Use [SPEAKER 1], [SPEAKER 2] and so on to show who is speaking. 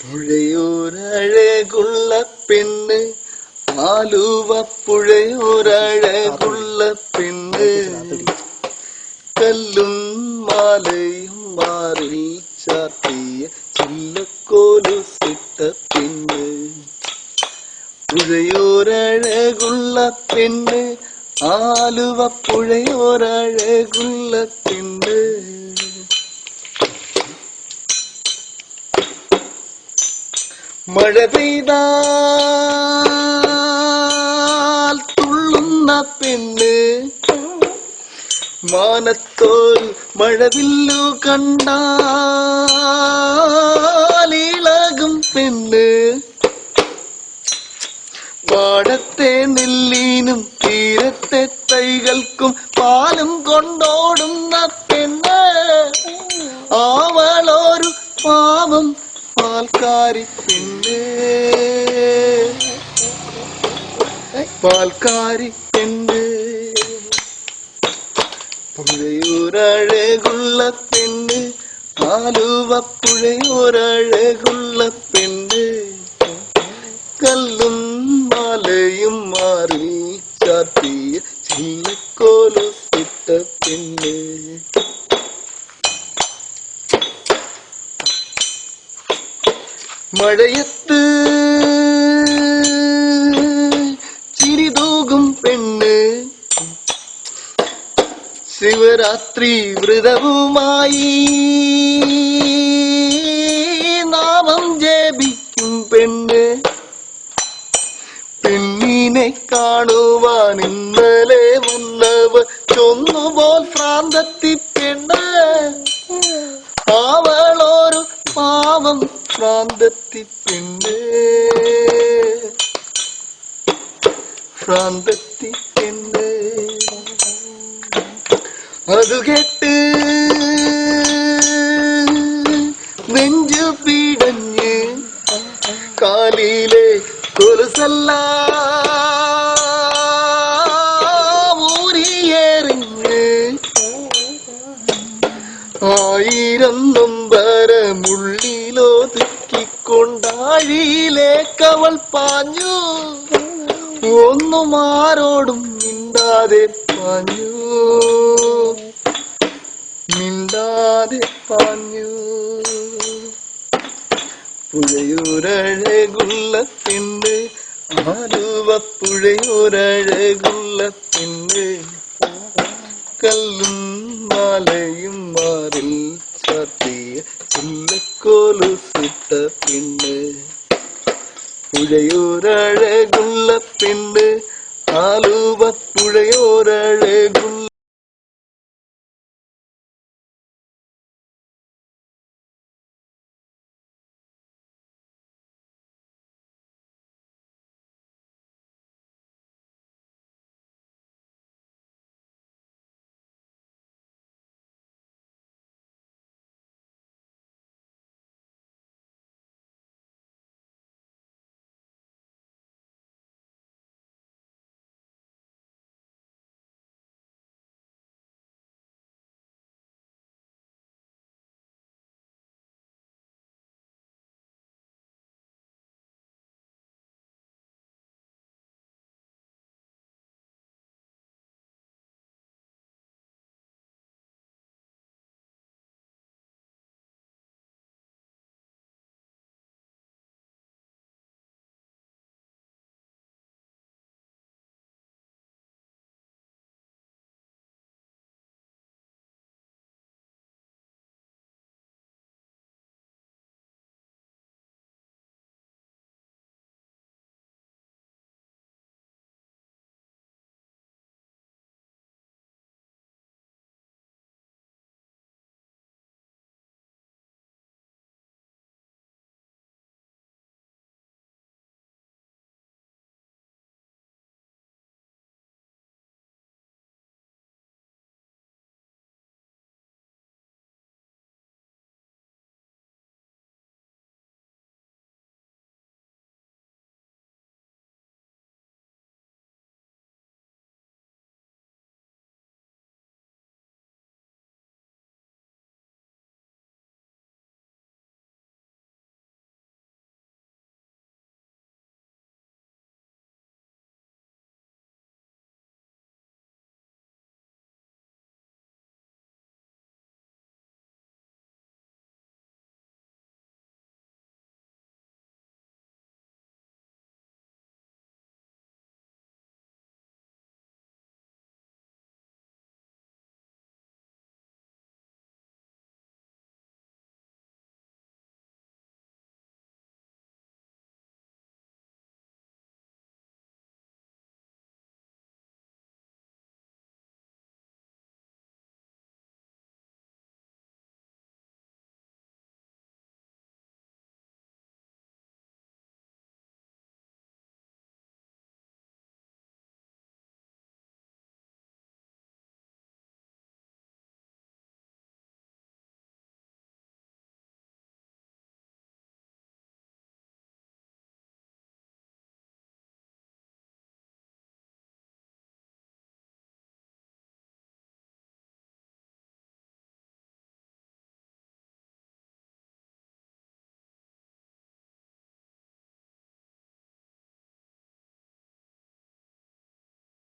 [SPEAKER 1] പുഴയോരഴകുള്ള പെണ്ണ്. ആലുവ പുഴയോരഴകുള്ള പെണ്ണ്. കല്ലും മാലയും മാറിൽ ചാത്തിയ ചില്ലക്കോലു സിട്ട പെണ്ണ്. പുഴയോരഴകുള്ള പെണ്ണ്. ആലുവ പുഴയോരഴകുള്ള പെണ്ണ്. മഴ പെയ്താൽ തുള്ളുന്ന പെണ്ണ്. മാനത്തോൽ മഴവില്ലു കണ്ടാലീളാകും പെണ്ണ്. പാടത്തെ നെല്ലീനും തീരത്തെ തൈകൾക്കും പാലും കൊണ്ടോടുന്ന പാൽക്കാരി പെണ്ണേ. പാൽക്കാരി പെണ്ണ്. പുഴയൊരഴകുള്ള പെണ്ണ്. ആലുവ പുഴയൊരഴകുള്ള പെണ്ണ്. കല്ലും മാലയും മാറി ചാത്തിയ ചില്ലക്കോലുസിട്ട പെണ്ണ്. മഴയത്ത് ചിരിതൂകും പെണ്ണ്. ശിവരാത്രി വ്രതവുമായി നാമം ജപിക്കും പെണ്ണ്. പെണ്ണിനെ കാണുവാൻ ഇന്നലെ ഉള്ളവ ചൊന്നുപോൽ ഭ്രാന്തത്തി പെണ്ണ് അവളൊരു പാവം ഭ്രാന്തത്തി പെണ്ണ് ഭ്രാന്തത്തി പെണ്ണ് അത് കേട്ട് നെഞ്ചു പീടഞ്ഞ് കാലിലെ കൊലുസല്ല ഊരിയെറിഞ്ഞ് ആയിരം നൊമ്പരമുള്ളിലൊതുക്കിക്കൊണ്ടാഴിയിലേക്കവൾ പാഞ്ഞു. ഒന്നും ആരോടും മിണ്ടാതെ പാഞ്ഞു. മിണ്ടാതെ പാഞ്ഞു. പുഴയൊരഴകുള്ള പെണ്ണ് ആലുവ പുഴയൊരഴകുള്ള പെണ്ണ് കല്ലും മാലയും മാറിൽ ചാത്തിയ ചില്ലക്കോലുസിട്ട പെണ്ണ്. പുഴയോരഴകുള്ള പെണ്ണ്.